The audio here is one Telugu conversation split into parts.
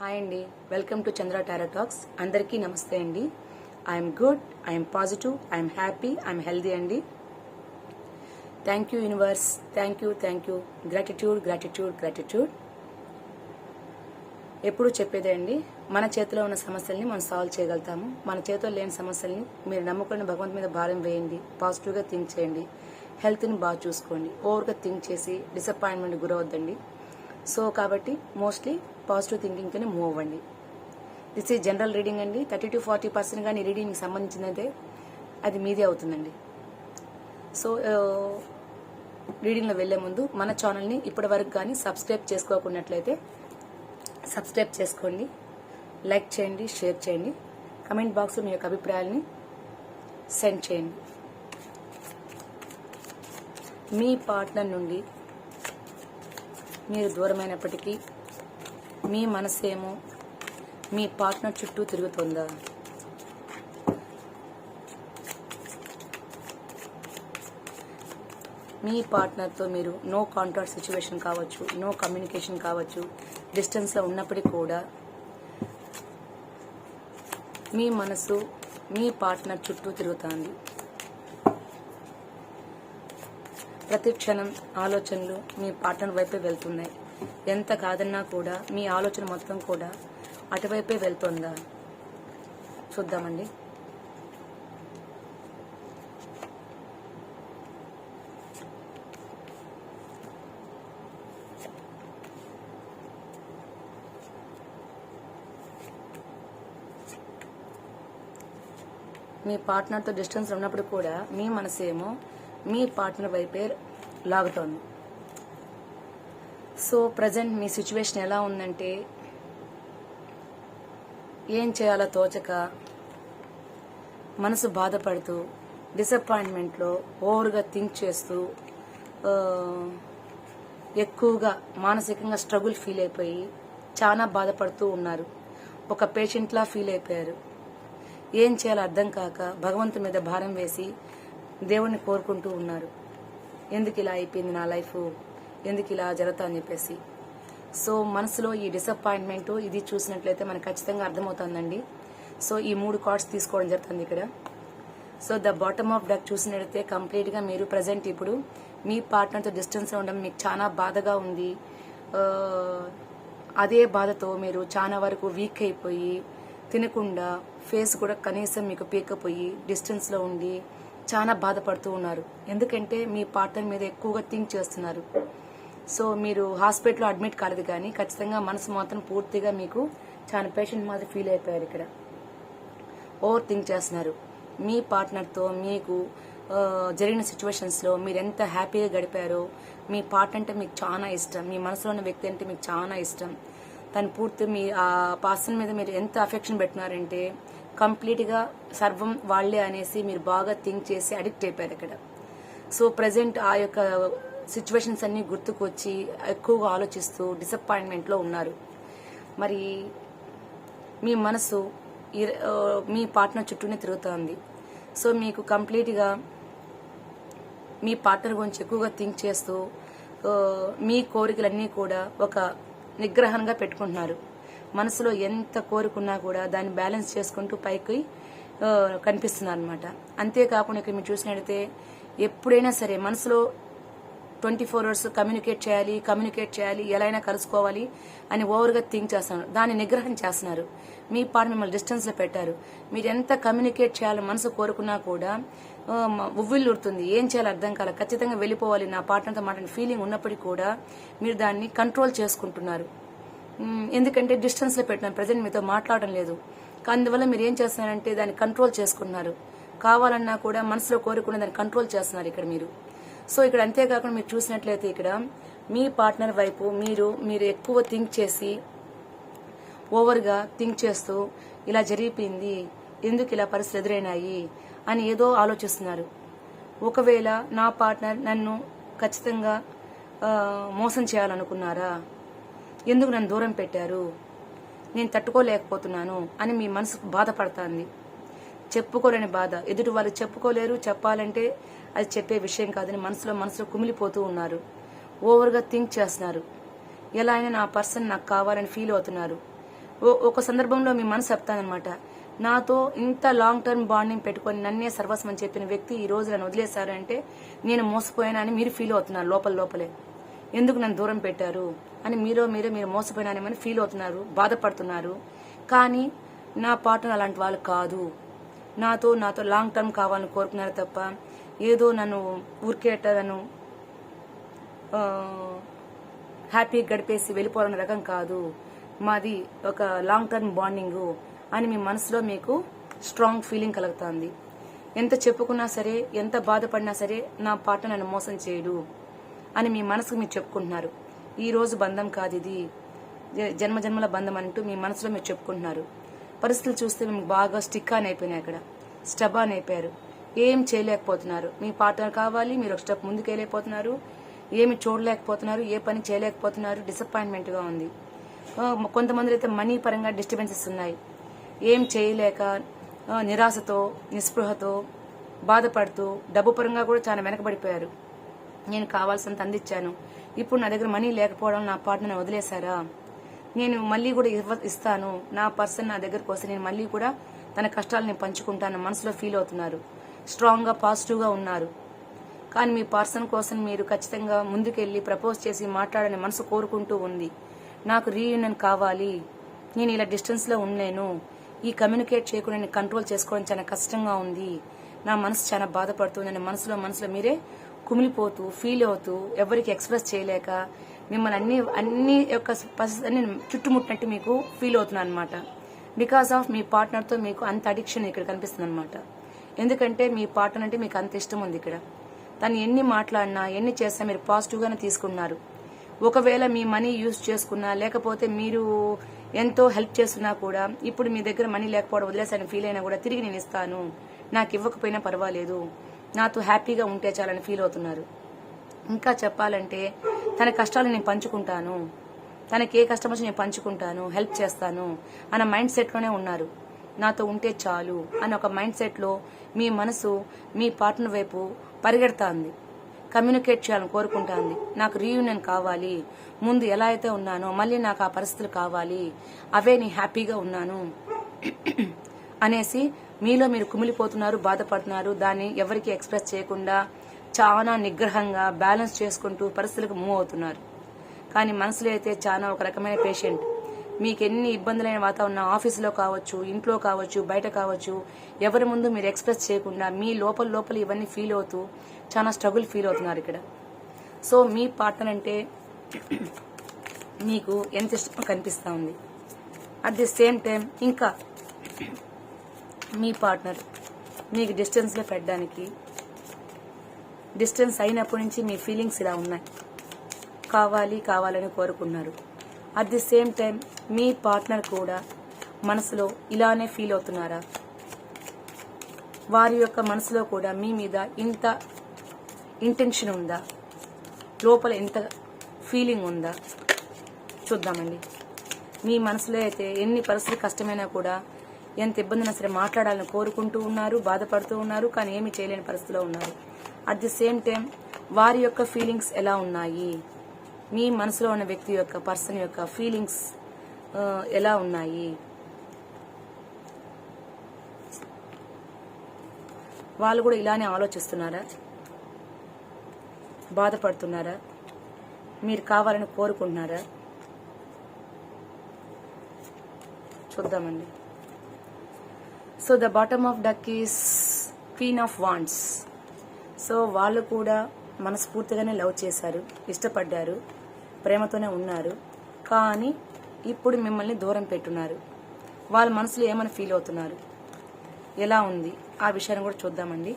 హాయ్ అండి. వెల్కమ్ టు చంద్ర టారాటాక్స్ అందరికీ నమస్తే అండి. I'm good I'm positive I'm happy I'm healthy అండి. Thank you universe. Thank you thank you. Gratitude gratitude gratitude. ఎప్పుడు చెప్పేదే అండి మన చేతిలో ఉన్న సమస్యల్ని మనం సాల్వ్ చేయగలుగుతాము. మన చేతిలో లేని సమస్యల్ని మీరు నమ్ముకున్న భగవంతు మీద భారం వేయండి. పాజిటివ్గా థింక్ చేయండి. హెల్త్ని బాగా చూసుకోండి. ఓవర్గా థింక్ చేసి డిసప్పాయింట్మెంట్ గురవద్దండి. సో కాబట్టి మోస్ట్లీ పాజిటివ్ థింకింగ్తోనే మూవ్ అవ్వండి. దిస్ ఈజ్ జనరల్ రీడింగ్ అండి. థర్టీ టు ఫార్టీ పర్సెంట్ కానీ రీడింగ్కి సంబంధించినదే అది మీదే అవుతుందండి. సో రీడింగ్లో వెళ్ళే ముందు మన ఛానల్ని ఇప్పటి వరకు కానీ సబ్స్క్రైబ్ చేసుకోకున్నట్లయితే సబ్స్క్రైబ్ చేసుకోండి. లైక్ చేయండి షేర్ చేయండి. కమెంట్ బాక్స్లో మీ యొక్క అభిప్రాయాల్ని సెండ్ చేయండి. మీ పార్ట్నర్ నుండి మీరు దూరమైనప్పటికీ మీ మనసేమో మీ పార్ట్నర్ చుట్టూ తిరుగుతుందా? మీ పార్ట్నర్తో మీరు నో కాంటాక్ట్ సిచ్యువేషన్ కావచ్చు నో కమ్యూనికేషన్ కావచ్చు డిస్టెన్స్లో ఉన్నప్పటికీ కూడా మీ మనసు మీ పార్ట్నర్ చుట్టూ తిరుగుతుంది. ప్రతి క్షణం ఆలోచనలు మీ పార్ట్నర్ వైపే వెళ్తున్నాయి. ఎంత కాదన్నా కూడా మీ ఆలోచన మొత్తం కూడా అటువైపే వెళ్తుందా? చూద్దామండి. మీ పార్ట్నర్తో డిస్టెన్స్ ఉన్నప్పుడు కూడా మీ మనసేమో మీ పార్ట్నర్ వైపే లాగుతోంది. సో ప్రజెంట్ మీ సిచ్యువేషన్ ఎలా ఉందంటే ఏం చేయాలో తోచక మనసు బాధపడుతూ డిసప్పాయింట్మెంట్లో ఓవర్గా థింక్ చేస్తూ ఎక్కువగా మానసికంగా స్ట్రగుల్ ఫీల్ అయిపోయి చాలా బాధపడుతూ ఉన్నారు. ఒక పేషెంట్లా ఫీల్ అయిపోయారు. ఏం చేయాలో అర్థం కాక భగవంతు మీద భారం వేసి దేవుణ్ణి కోరుకుంటూ ఉన్నారు. ఎందుకు ఇలా అయిపోయింది నా లైఫ్ ఎందుకు ఇలా జరుగుతా అని చెప్పేసి. సో మనసులో ఈ డిసప్పాయింట్మెంట్ ఇది చూసినట్లయితే మనకు ఖచ్చితంగా అర్థమవుతుందండి. సో ఈ మూడు కార్డ్స్ తీసుకోవడం జరుగుతుంది ఇక్కడ. So the bottom of deck చూసినట్లయితే కంప్లీట్గా మీరు ప్రజెంట్ ఇప్పుడు. మీ పార్ట్నర్తో డిస్టెన్స్లో ఉండడం మీకు చాలా బాధగా ఉంది. అదే బాధతో మీరు చాలా వరకు వీక్ అయిపోయి తినకుండా ఫేస్ కూడా కనీసం మీకు పీకపోయి డిస్టెన్స్లో ఉండి చాలా బాధపడుతూ ఉన్నారు. ఎందుకంటే మీ పార్ట్నర్ మీద ఎక్కువగా థింక్ చేస్తున్నారు. సో మీరు హాస్పిటల్లో అడ్మిట్ కాలేదు కానీ ఖచ్చితంగా మనసు మాత్రం పూర్తిగా మీకు చాలా పేషెంట్ మాత్రం ఫీల్ అయిపోయారు ఇక్కడ. ఓవర్ థింక్ చేస్తున్నారు. మీ పార్ట్నర్తో మీకు జరిగిన సిచ్యువేషన్స్లో మీరు ఎంత హ్యాపీగా గడిపారో మీ పార్ట్నర్ అంటే మీకు చాలా ఇష్టం మీ మనసులో ఉన్న వ్యక్తి అంటే మీకు చాలా ఇష్టం. తను పూర్తి మీ ఆ పర్సన్ మీద మీరు ఎంత అఫెక్షన్ పెట్టినారంటే కంప్లీట్గా సర్వం వాళ్ళే అనేసి మీరు బాగా థింక్ చేసి అడిక్ట్ అయిపోయారు ఇక్కడ. సో ప్రజెంట్ ఆ యొక్క సిచ్యువేషన్స్ అన్ని గుర్తుకొచ్చి ఎక్కువగా ఆలోచిస్తూ డిసప్పాయింట్మెంట్లో ఉన్నారు. మరి మీ మనసు మీ పార్ట్నర్ చుట్టూనే తిరుగుతోంది. సో మీకు కంప్లీట్గా మీ పార్ట్నర్ గురించి ఎక్కువగా థింక్ చేస్తూ మీ కోరికలన్నీ కూడా ఒక నిగ్రహంగా పెట్టుకుంటున్నారు. మనసులో ఎంత కోరుకున్నా కూడా దాన్ని బ్యాలెన్స్ చేసుకుంటూ పైకి కనిపిస్తున్నారు అనమాట అంతేకాకుండా ఇక్కడ మీరు చూసినట్టయితే ఎప్పుడైనా సరే మనసులో ట్వంటీ ఫోర్ అవర్స్ కమ్యూనికేట్ చేయాలి కమ్యూనికేట్ చేయాలి ఎలా అయినా కలుసుకోవాలి అని ఓవర్గా థింక్ చేస్తున్నారు. దాన్ని నిగ్రహం చేస్తున్నారు. మీ పాటు మిమ్మల్ని డిస్టెన్స్లో పెట్టారు. మీరు ఎంత కమ్యూనికేట్ చేయాలని మనసు కోరుకున్నా కూడా ఉవ్విల్లుడుతుంది ఏం చేయాలో అర్థం కాల ఖచ్చితంగా వెళ్ళిపోవాలి నా పార్ట్నర్తో మాట్లాడిన ఫీలింగ్ ఉన్నప్పటికీ కూడా మీరు దాన్ని కంట్రోల్ చేసుకుంటున్నారు. ఎందుకంటే డిస్టెన్స్లో పెట్టిన ప్రజెంట్ మీతో మాట్లాడడం లేదు. అందువల్ల మీరు ఏం చేస్తున్నారంటే దాన్ని కంట్రోల్ చేసుకున్నారు కావాలన్నా కూడా మనసులో కోరుకున్న దాన్ని కంట్రోల్ చేస్తున్నారు ఇక్కడ మీరు. సో ఇక్కడ అంతేకాకుండా మీరు చూసినట్లయితే ఇక్కడ మీ పార్ట్నర్ వైపు మీరు మీరు ఎక్కువ థింక్ చేసి ఓవర్గా థింక్ చేస్తూ ఇలా జరిగిపోయింది ఎందుకు ఇలా పరిస్థితులు ఎదురైనాయి అని ఏదో ఆలోచిస్తున్నారు. ఒకవేళ నా పార్ట్నర్ నన్ను ఖచ్చితంగా మోసం చేయాలనుకున్నారా? ఎందుకు నన్ను దూరం పెట్టారు? నేను తట్టుకోలేకపోతున్నాను అని మీ మనసు బాధపడుతుంది. చెప్పుకోలేని బాధ. ఎదుటి వాళ్ళు చెప్పుకోలేరు చెప్పాలంటే అది చెప్పే విషయం కాదని మనసులో మనసులో కుమిలిపోతూ ఉన్నారు. ఓవర్గా థింక్ చేస్తున్నారు. ఎలా అయినా నా పర్సన్ నాకు కావాలని ఫీల్ అవుతున్నారు. ఓ- ఒక సందర్భంలో మీ మనసు చెప్తానమాట నాతో ఇంత లాంగ్ టర్మ్ బాండింగ్ పెట్టుకొని నన్నే సర్వస్వం అని చెప్పిన వ్యక్తి ఈ రోజు నన్ను వదిలేశారు అంటే నేను మోసపోయానా అని మీరు ఫీల్ అవుతున్నారు లోపల లోపలే. ఎందుకు నన్ను దూరం పెట్టారు? అని మీరో మీరే మీరు మోసపోయినానేమని ఫీల్ అవుతున్నారు బాధపడుతున్నారు. కానీ నా పాటను అలాంటి వాళ్ళు కాదు. నాతో నాతో లాంగ్ టర్మ్ కావాలని కోరుకున్నారు తప్ప ఏదో నన్ను ఊరికేట నన్ను గడిపేసి వెళ్ళిపోవాలన్న రకం కాదు. మాది ఒక లాంగ్ టర్మ్ బాండింగ్ అని మీ మనసులో మీకు స్ట్రాంగ్ ఫీలింగ్ కలుగుతుంది. ఎంత చెప్పుకున్నా సరే ఎంత బాధపడినా సరే నా పార్ట్నర్ నన్ను మోసం చేయడు అని మీ మనసుకు మీరు చెప్పుకుంటున్నారు. ఈ రోజు బంధం కాదు ఇది. జన్మ జన్మల బంధం అంటూ మీ మనసులో మీరు చెప్పుకుంటున్నారు. పరిస్థితులు చూస్తే మీకు బాగా స్టిక్ ఆన్ అయిపోయినాయి అక్కడ. స్టబ్ ఆన్ అయిపోయారు. ఏం చేయలేకపోతున్నారు. మీ పార్ట్నర్ కావాలి మీరు ఒక స్టెప్ ముందుకు వెళ్ళలేకపోతున్నారు. ఏమి చూడలేకపోతున్నారు ఏ పని చేయలేకపోతున్నారు. డిసప్పాయింట్మెంట్గా ఉంది. కొంతమంది అయితే మనీ పరంగా డిస్టర్బెన్సెస్ ఉన్నాయి. ఏం చేయలేక నిరాశతో నిస్పృహతో బాధపడుతూ డబ్బు పరంగా కూడా చాలా వెనకబడిపోయారు. నేను కావాల్సినంత అందించాను. ఇప్పుడు నా దగ్గర మనీ లేకపోవడం నా పార్ట్నర్ వదిలేశారా? నేను మళ్ళీ కూడా ఇవ్వ- ఇస్తాను. నా పర్సన్ నా దగ్గరకు వస్తే నేను మళ్ళీ కూడా తన కష్టాలను నేను పంచుకుంటాను మనసులో ఫీల్ అవుతున్నారు. స్ట్రాంగ్గా పాజిటివ్గా ఉన్నారు. కానీ మీ పర్సన్ కోసం మీరు ఖచ్చితంగా ముందుకెళ్ళి ప్రపోజ్ చేసి మాట్లాడని మనసు కోరుకుంటూ ఉంది. నాకు రీయూనియన్ కావాలి. నేను ఇలా డిస్టెన్స్లో ఉండలేను. ఈ కమ్యూనికేట్ చేయకుండా నేను కంట్రోల్ చేసుకోవడం చాలా కష్టంగా ఉంది. నా మనసు చాలా బాధపడుతుంది అని మనసులో మనసులో మీరే కుమిలిపోతూ ఫీల్ అవుతూ ఎవరికి ఎక్స్ప్రెస్ చేయలేక మిమ్మల్ని అన్ని అన్ని యొక్క పరిస్థితి చుట్టుముట్టినట్టు మీకు ఫీల్ అవుతున్నాను అనమాట బికాస్ ఆఫ్ మీ పార్ట్నర్తో మీకు అంత అడిక్షన్ ఇక్కడ కనిపిస్తుంది అనమాట ఎందుకంటే మీ పార్ట్నర్ అంటే మీకు అంత ఇష్టం ఉంది ఇక్కడ. తను ఎన్ని మాట్లాడినా ఎన్ని చేసినా మీరు పాజిటివ్గానే తీసుకున్నారు ఒకవేళ మీ మనీ యూజ్ చేసుకున్నా లేకపోతే మీరు ఎంతో హెల్ప్ చేస్తున్నా కూడా ఇప్పుడు మీ దగ్గర మనీ లేకపోవడం వదిలేసాను ఫీల్ అయినా కూడా తిరిగి నేను ఇస్తాను. నాకు ఇవ్వకపోయినా పర్వాలేదు. నాతో హ్యాపీగా ఉంటే చాలని ఫీల్ అవుతున్నారు. ఇంకా చెప్పాలంటే తన కష్టాలు నేను పంచుకుంటాను. తనకి ఏ కష్టం వచ్చి నేను పంచుకుంటాను హెల్ప్ చేస్తాను అన్న మైండ్ సెట్లోనే ఉన్నారు. నాతో ఉంటే చాలు అని ఒక మైండ్ సెట్లో మీ మనసు మీ పార్ట్నర్ వైపు పరిగెడతాంది. కమ్యూనికేట్ చేయాలని కోరుకుంటాంది. నాకు రీయూనియన్ కావాలి. ముందు ఎలా అయితే ఉన్నానో మళ్ళీ నాకు ఆ పరిస్థితులు కావాలి. అవే నేను హ్యాపీగా ఉన్నాను. అనేసి మీలో మీరు కుమిలిపోతున్నారు బాధపడుతున్నారు. దాన్ని ఎవరికి ఎక్స్ప్రెస్ చేయకుండా చాలా నిగ్రహంగా బ్యాలెన్స్ చేసుకుంటూ పరిస్థితులకు మూవ్ అవుతున్నారు. కానీ మనసులో అయితే చాలా ఒక రకమైన పేషెంట్. మీకు ఎన్ని ఇబ్బందులైన వాతావరణం ఆఫీసులో కావచ్చు ఇంట్లో కావచ్చు బయట కావచ్చు ఎవరి ముందు మీరు ఎక్స్ప్రెస్ చేయకుండా మీ లోపల లోపల ఇవన్నీ ఫీల్ అవుతూ చాలా స్ట్రగుల్ ఫీల్ అవుతున్నారు ఇక్కడ. సో మీ పార్ట్నర్ అంటే మీకు ఎంత ఇష్టం కనిపిస్తూ ఉంది. అట్ ది సేమ్ టైం ఇంకా మీ పార్ట్నర్ మీకు డిస్టెన్స్లో పెట్టడానికి డిస్టెన్స్ అయినప్పటి నుంచి మీ ఫీలింగ్స్ ఇలా ఉన్నాయి. కావాలి కావాలని కోరుకున్నారు. అట్ ది సేమ్ టైం మీ పార్ట్నర్ కూడా మనసులో ఇలానే ఫీల్ అవుతున్నారా? వారి యొక్క మనసులో కూడా మీ మీద ఇంత ఇంటెన్షన్ ఉందా? లోపల ఎంత ఫీలింగ్ ఉందా? చూద్దామండి. మీ మనసులో అయితే ఎన్ని పరిస్థితులు కష్టమైనా కూడా ఎంత ఇబ్బందినా సరే మాట్లాడాలని కోరుకుంటూ ఉన్నారు బాధపడుతూ ఉన్నారు కానీ ఏమి చేయలేని పరిస్థితిలో ఉన్నారు. అట్ ది సేమ్ టైం వారి యొక్క ఫీలింగ్స్ ఎలా ఉన్నాయి? మీ మనసులో ఉన్న వ్యక్తి యొక్క పర్సన్ యొక్క ఫీలింగ్స్ ఎలా ఉన్నాయి? వాళ్ళు కూడా ఇలానే ఆలోచిస్తున్నారా? బాధపడుతున్నారా? మీరు కావాలని కోరుకుంటున్నారా? చూద్దామండి. So the bottom of deck is queen of wands so వాళ్ళు కూడా మనస్ఫూర్తిగానే లవ్ చేశారు ఇష్టపడ్డారు ప్రేమతోనే ఉన్నారు. కానీ ఇప్పుడు మిమ్మల్ని దూరం పెట్టున్నారు. వాళ్ళ మనసులో ఏమని ఫీల్ అవుతున్నారు? ఎలా ఉంది? ఆ విషయాన్ని కూడా చూద్దామండి.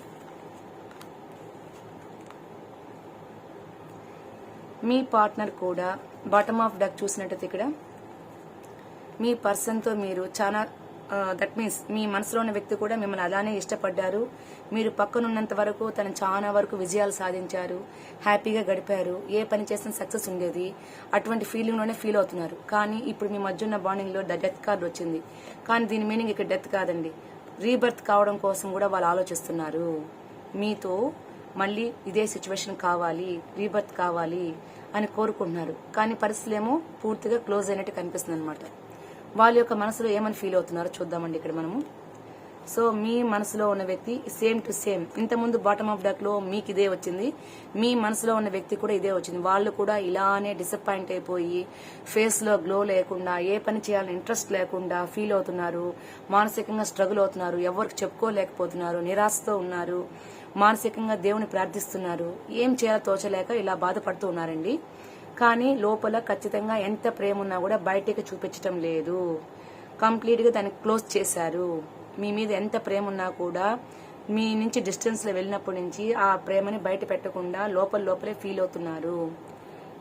మీ పార్ట్నర్ కూడా బాటమ్ ఆఫ్ డక్ చూసినట్టయితే ఇక్కడ మీ పర్సన్తో మీరు చాలా దట్ మీన్స్ మీ మనసులో ఉన్న వ్యక్తి కూడా మిమ్మల్ని అలానే ఇష్టపడ్డారు. మీరు పక్కనున్నంత వరకు తను చాలా వరకు విజయాలు సాధించారు. హ్యాపీగా గడిపారు. ఏ పని చేసినా సక్సెస్ ఉండేది. అటువంటి ఫీలింగ్లోనే ఫీల్ అవుతున్నారు. కానీ ఇప్పుడు మీ మధ్య ఉన్న బాండింగ్లో డెత్ కార్డు వచ్చింది. కానీ దీని మీనింగ్ ఇక్కడ డెత్ కాదండి. రీబర్త్ కావడం కోసం కూడా వాళ్ళు ఆలోచిస్తున్నారు. మీతో మళ్ళీ ఇదే సిచ్యువేషన్ కావాలి. రీబర్త్ కావాలి అని కోరుకుంటున్నారు. కానీ పరిస్థితులేమో పూర్తిగా క్లోజ్ అయినట్టు కనిపిస్తుంది అనమాట వాళ్ళ యొక్క మనసులో ఏమని ఫీల్ అవుతున్నారో చూద్దామండి ఇక్కడ మనము. సో మీ మనసులో ఉన్న వ్యక్తి సేమ్ టు సేమ్ ఇంతకుముందు బాటమ్ ఆఫ్ డక్లో మీకు ఇదే వచ్చింది. మీ మనసులో ఉన్న వ్యక్తి కూడా ఇదే వచ్చింది. వాళ్ళు కూడా ఇలానే డిసప్పాయింట్ అయిపోయి ఫేస్లో గ్లో లేకుండా ఏ పని చేయాలని ఇంట్రెస్ట్ లేకుండా ఫీల్ అవుతున్నారు. మానసికంగా స్ట్రగుల్ అవుతున్నారు. ఎవరికి చెప్పుకోలేకపోతున్నారు. నిరాశతో ఉన్నారు. మానసికంగా దేవుని ప్రార్థిస్తున్నారు. ఏం చేయాలో తోచలేక ఇలా బాధపడుతూ ఉన్నారండి. కానీ లోపల ఖచ్చితంగా ఎంత ప్రేమ ఉన్నా కూడా బయటకి చూపించటం లేదు. కంప్లీట్గా దాన్ని క్లోజ్ చేశారు. మీ మీద ఎంత ప్రేమ ఉన్నా కూడా మీ నుంచి డిస్టెన్స్లో వెళ్ళినప్పటి నుంచి ఆ ప్రేమని బయట పెట్టకుండా లోపల లోపలే ఫీల్ అవుతున్నారు.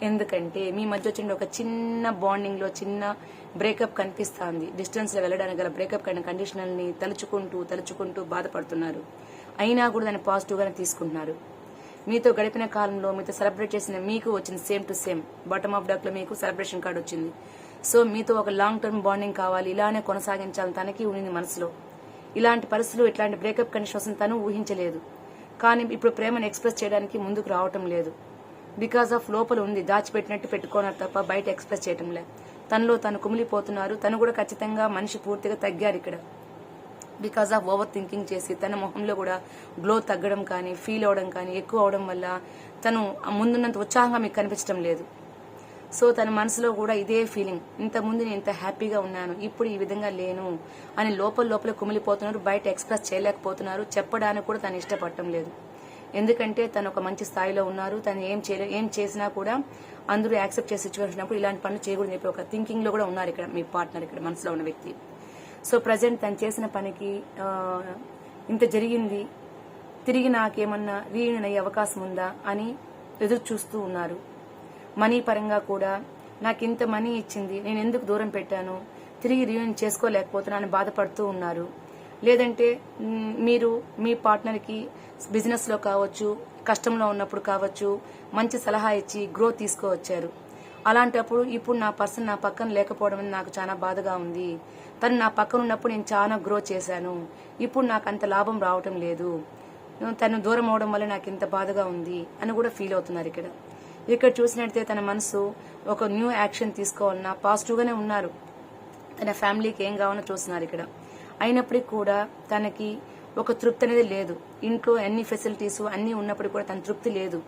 ఎందుకంటే మీ మధ్య వచ్చిన ఒక చిన్న బాండింగ్లో చిన్న బ్రేకప్ కనిపిస్తుంది. డిస్టెన్స్లో వెళ్ళడానికి గల బ్రేకప్ అయిన కండిషనల్ని తలుచుకుంటూ తలుచుకుంటూ బాధపడుతున్నారు. అయినా కూడా దాన్ని పాజిటివ్గానే తీసుకుంటున్నారు. మీతో గడిపిన కాలంలో మీతో సెలబ్రేట్ చేసిన మీకు వచ్చింది same to same bottom of డక్లో మీకు సెలబ్రేషన్ కార్డు వచ్చింది. సో మీతో ఒక లాంగ్ టర్మ్ బాండింగ్ కావాలి. ఇలానే కొనసాగించాలని తనకి ఉండింది మనసులో. ఇలాంటి పరిస్థితులు ఇట్లాంటి బ్రేకప్ కండిషన్ తను ఊహించలేదు. కానీ ఇప్పుడు ప్రేమను ఎక్స్ప్రెస్ చేయడానికి ముందుకు రావటం లేదు. బికాస్ ఆఫ్ లోపల ఉంది దాచిపెట్టినట్టు పెట్టుకోనరు తప్ప బయట ఎక్స్ప్రెస్ చేయటం లేదు తనలో తను కుమిలిపోతున్నారు. తను కూడా ఖచ్చితంగా మనిషి పూర్తిగా తగ్గారు ఇక్కడ. బికాస్ ఆఫ్ ఓవర్ థింకింగ్ చేసి తన మొహంలో కూడా గ్లో తగ్గడం కానీ ఫీల్ అవడం కానీ ఎక్కువ అవడం వల్ల తను ముందున్నంత ఉత్సాహంగా మీకు కనిపించడం లేదు. సో తన మనసులో కూడా ఇదే ఫీలింగ్ ఇంతకుముందు నేను ఇంత హ్యాపీగా ఉన్నాను ఇప్పుడు ఈ విధంగా లేను అని లోపల లోపల కుమిలిపోతున్నారు బయట ఎక్స్ప్రెస్ చేయలేకపోతున్నారు చెప్పడానికి కూడా తను ఇష్టపడటం లేదు. ఎందుకంటే తను ఒక మంచి స్థాయిలో ఉన్నారు తను ఏం చేయలే ఏం చేసినా కూడా అందరూ యాక్సెప్ట్ చేసే సిచ్యువేషన్ ఇలాంటి పనులు చేయకూడదు చెప్పి ఒక థింకింగ్లో కూడా ఉన్నారు ఇక్కడ మీ పార్ట్నర్ ఇక్కడ మనసులో ఉన్న వ్యక్తి. సో ప్రజెంట్ తను చేసిన పనికి ఇంత జరిగింది తిరిగి నాకేమన్నా రీయూనియన్ అయ్యే అవకాశం ఉందా అని ఎదురు చూస్తూ ఉన్నారు. మనీ పరంగా కూడా నాకు ఇంత మనీ ఇచ్చింది నేను ఎందుకు దూరం పెట్టాను తిరిగి రీయూనియన్ చేసుకోలేకపోతున్నా అని బాధపడుతూ ఉన్నారు. లేదంటే మీరు మీ పార్ట్నర్కి బిజినెస్లో కావచ్చు కష్టంలో ఉన్నప్పుడు కావచ్చు మంచి సలహా ఇచ్చి గ్రోత్ తీసుకువచ్చారు. అలాంటప్పుడు ఇప్పుడు నా పర్సన్ నా పక్కన లేకపోవడం అనేది నాకు చాలా బాధగా ఉంది. తను నా పక్కన ఉన్నప్పుడు నేను చాలా గ్రో చేశాను. ఇప్పుడు నాకు అంత లాభం రావటం లేదు. తను దూరం అవడం వల్ల నాకు ఇంత బాధగా ఉంది అని కూడా ఫీల్ అవుతున్నారు ఇక్కడ. ఇక్కడ చూసినట్లయితే తన మనసు ఒక న్యూ యాక్షన్ తీసుకోవాలన్నా పాజిటివ్గానే ఉన్నారు. తన ఫ్యామిలీకి ఏం కావాలో చూస్తున్నారు ఇక్కడ. అయినప్పటికీ కూడా తనకి ఒక తృప్తి అనేది లేదు. ఇంట్లో అన్ని ఫెసిలిటీస్ అన్నీ ఉన్నప్పటికీ కూడా తన తృప్తి లేదు.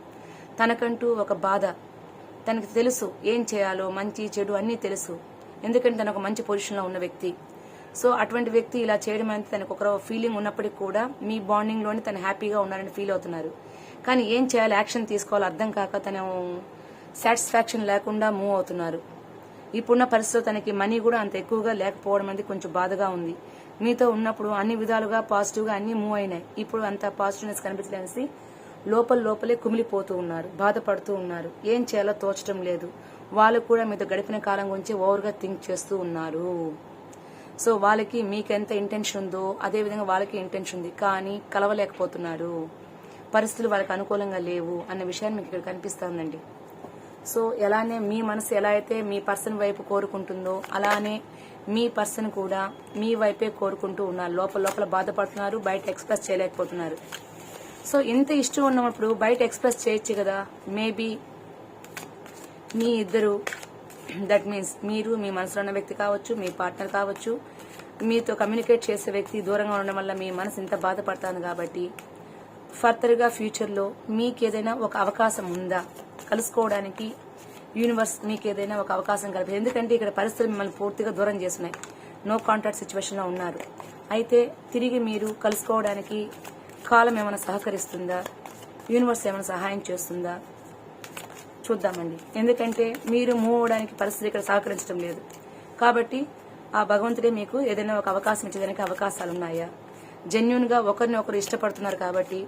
తనకంటూ ఒక బాధ. తనకి తెలుసు ఏం చేయాలో మంచి చెడు అన్నీ తెలుసు. ఎందుకంటే తను ఒక మంచి పొజిషన్లో ఉన్న వ్యక్తి. సో అటువంటి వ్యక్తి ఇలా చేయడం అనేది తనకు ఒక ఫీలింగ్ ఉన్నప్పటికీ కూడా మీ బాండింగ్లోనే తను హ్యాపీగా ఉన్నారని ఫీల్ అవుతున్నారు. కానీ ఏం చేయాలి? యాక్షన్ తీసుకోవాలో. అర్థం కాక తను సాటిస్ఫాక్షన్ లేకుండా మూవ్ అవుతున్నారు. ఇప్పుడున్న పరిస్థితిలో తనకి మనీ కూడా అంత ఎక్కువగా లేకపోవడం అనేది కొంచెం బాధగా ఉంది. మీతో ఉన్నప్పుడు అన్ని విధాలుగా పాజిటివ్గా అన్ని మూవ్ అయినాయి. ఇప్పుడు అంత పాజిటివ్నెస్ కనిపించలేసి లోపల లోపలే కుమిలిపోతూ ఉన్నారు బాధపడుతూ ఉన్నారు. ఏం చేయాలో తోచడం లేదు. వాళ్ళు కూడా మీతో గడిపిన కాలం గురించి ఓవర్గా థింక్ చేస్తూ ఉన్నారు. సో వాళ్ళకి మీకెంత ఇంటెన్షన్ ఉందో అదే విధంగా వాళ్ళకి ఇంటెన్షన్ ఉంది. కానీ కలవలేకపోతున్నారు. పరిస్థితులు వాళ్ళకి అనుకూలంగా లేవు అన్న విషయాన్ని మీకు ఇక్కడ కనిపిస్తుందండి సో ఎలానే మీ మనసు ఎలా అయితే మీ పర్సన్ వైపు కోరుకుంటుందో అలానే మీ పర్సన్ కూడా మీ వైపే కోరుకుంటూ ఉన్నారు. లోపల లోపల బాధపడుతున్నారు బయట ఎక్స్ప్రెస్ చేయలేకపోతున్నారు. సో ఇంత ఇష్టం ఉన్నప్పుడు బయట ఎక్స్ప్రెస్ చేయొచ్చు కదా. మేబీ మీ ఇద్దరు దట్ మీన్స్ మీరు మీ మనసులో ఉన్న వ్యక్తి కావచ్చు మీ పార్ట్నర్ కావచ్చు మీతో కమ్యూనికేట్ చేసే వ్యక్తి దూరంగా ఉండడం వల్ల మీ మనసు ఇంత బాధపడతాను కాబట్టి ఫర్దర్గా ఫ్యూచర్లో మీకు ఏదైనా ఒక అవకాశం ఉందా? కలుసుకోవడానికి యూనివర్స్ మీకు ఏదైనా ఒక అవకాశం కలిపి ఎందుకంటే ఇక్కడ పరిస్థితులు మిమ్మల్ని పూర్తిగా దూరం చేస్తున్నాయి. నో కాంటాక్ట్ సిచ్యువేషన్లో ఉన్నారు. అయితే తిరిగి మీరు కలుసుకోవడానికి కాలం ఏమైనా సహకరిస్తుందా? యూనివర్స్ ఏమైనా సహాయం చేస్తుందా? చూద్దామండి. ఎందుకంటే మీరు మూవ్ అవడానికి పరిస్థితి ఇక్కడ సహకరించడం లేదు. కాబట్టి ఆ భగవంతుడే మీకు ఏదైనా ఒక అవకాశం ఇచ్చేదానికి అవకాశాలు ఉన్నాయా జెన్యున్గా ఒకరిని ఒకరు ఇష్టపడుతున్నారు కాబట్టి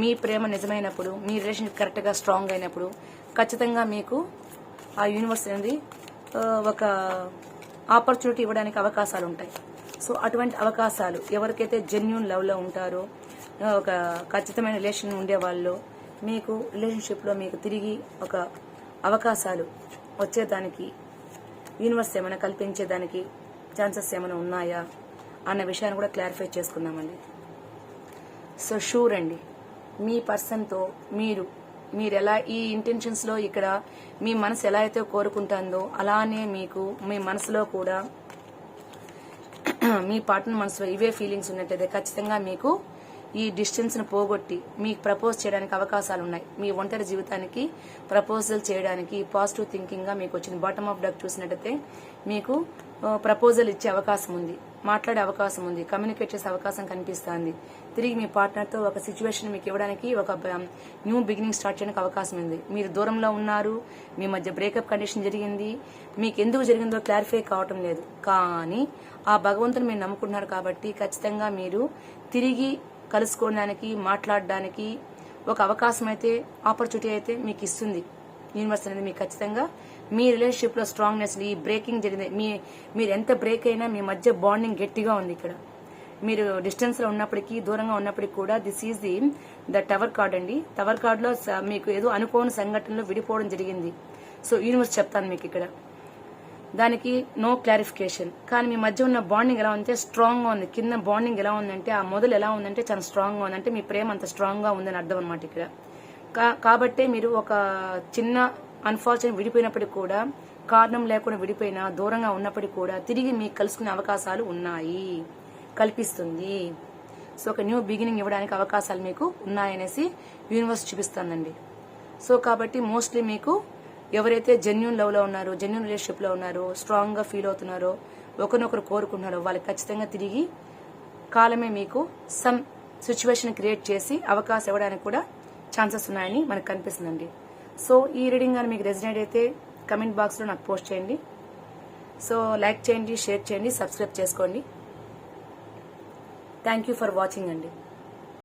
మీ ప్రేమ నిజమైనప్పుడు మీ రిలేషన్ కరెక్ట్గా స్ట్రాంగ్ అయినప్పుడు ఖచ్చితంగా మీకు ఆ యూనివర్స్ అనేది ఒక ఆపర్చునిటీ ఇవ్వడానికి అవకాశాలు ఉంటాయి సో అటువంటి అవకాశాలు ఎవరికైతే జెన్యున్ లవ్లో ఉంటారో ఒక ఖచ్చితమైన రిలేషన్ ఉండేవాళ్ళు మీకు రిలేషన్షిప్లో మీకు తిరిగి ఒక అవకాశాలు వచ్చేదానికి యూనివర్స్ ఏమైనా కల్పించేదానికి ఛాన్సెస్ ఏమైనా ఉన్నాయా అన్న విషయాన్ని కూడా క్లారిఫై చేసుకుందామండి. సో షూర్ అండి. మీ పర్సన్తో మీరు మీరు ఎలా ఈ ఇంటెన్షన్స్లో ఇక్కడ మీ మనసు ఎలా అయితే కోరుకుంటుందో అలానే మీకు మీ మనసులో కూడా మీ పార్ట్నర్ మనసులో ఇవే ఫీలింగ్స్ ఉన్నట్టయితే ఖచ్చితంగా మీకు ఈ డిస్టెన్స్ను పోగొట్టి మీకు ప్రపోజ్ చేయడానికి అవకాశాలు ఉన్నాయి మీ ఒంటరి జీవితానికి ప్రపోజల్ చేయడానికి పాజిటివ్ థింకింగ్గా మీకు వచ్చింది. బాటమ్ ఆఫ్ డక్ చూసినట్టయితే మీకు ప్రపోజల్ ఇచ్చే అవకాశం ఉంది. మాట్లాడే అవకాశం ఉంది. కమ్యూనికేట్ చేసే అవకాశం కనిపిస్తుంది. తిరిగి మీ పార్ట్నర్తో ఒక సిచ్యువేషన్ మీకు ఇవ్వడానికి ఒక న్యూ బిగినింగ్ స్టార్ట్ చేయడానికి అవకాశం ఉంది. మీరు దూరంలో ఉన్నారు. మీ మధ్య బ్రేకప్ కండిషన్ జరిగింది. మీకు ఎందుకు జరిగిందో క్లారిఫై కావటం లేదు. కానీ ఆ భగవంతుని మీరు నమ్ముకుంటున్నారు కాబట్టి ఖచ్చితంగా మీరు తిరిగి కలుసుకోవడానికి మాట్లాడడానికి ఒక అవకాశం అయితే ఆపర్చునిటీ అయితే మీకు ఇస్తుంది. యూనివర్స్ అనేది మీకు ఖచ్చితంగా మీ రిలేషన్షిప్లో స్ట్రాంగ్నెస్ ఈ బ్రేకింగ్ జరిగింది. మీ మీరు ఎంత బ్రేక్ అయినా మీ మధ్య బాండింగ్ గట్టిగా ఉంది ఇక్కడ. మీరు డిస్టెన్స్లో ఉన్నప్పటికీ దూరంగా ఉన్నప్పటికీ కూడా this is the the tower card అండి. టవర్ కార్డ్లో స- మీకు ఏదో అనుకోని సంఘటనలో విడిపోవడం జరిగింది. సో యూనివర్స్ చెప్తాను మీకు ఇక్కడ. దానికి నో క్లారిఫికేషన్ కానీ మీ మధ్య ఉన్న బాండింగ్ ఎలా ఉంటే స్ట్రాంగ్గా ఉంది. కింద బాండింగ్ ఎలా ఉందంటే ఆ మొదలు ఎలా ఉందంటే చాలా స్ట్రాంగ్గా ఉందంటే మీ ప్రేమ అంత స్ట్రాంగ్గా ఉందని అర్థం అనమాట ఇక్కడ. కా- కాబట్టే మీరు ఒక చిన్న అన్ఫార్చునేట్ విడిపోయినప్పటికీ కూడా కారణం లేకుండా విడిపోయినా దూరంగా ఉన్నప్పటికీ కూడా తిరిగి మీకు కలుసుకునే అవకాశాలు ఉన్నాయి. కల్పిస్తుంది. సో ఒక న్యూ బిగినింగ్ ఇవ్వడానికి అవకాశాలు మీకు ఉన్నాయనేసి యూనివర్స్ చూపిస్తుందండి. సో కాబట్టి మోస్ట్లీ మీకు ఎవరైతే జెన్యున్ లవ్లో ఉన్నారో జెన్యున్ రిలేషన్షిప్లో ఉన్నారో స్ట్రాంగ్గా ఫీల్ అవుతున్నారో ఒకరినొకరు కోరుకుంటున్నారో వాళ్ళకి ఖచ్చితంగా తిరిగి కాలమే మీకు సమ్ సిచ్యువేషన్ క్రియేట్ చేసి అవకాశం ఇవ్వడానికి కూడా ఛాన్సెస్ ఉన్నాయని మనకు కనిపిస్తుందండి. సో ఈ రీడింగ్ కానీ మీకు రెజినేట్ అయితే కమెంట్ బాక్స్లో నాకు పోస్ట్ చేయండి. సో లైక్ చేయండి షేర్ చేయండి సబ్స్క్రైబ్ చేసుకోండి. థ్యాంక్ యూ ఫర్ వాచింగ్ అండి.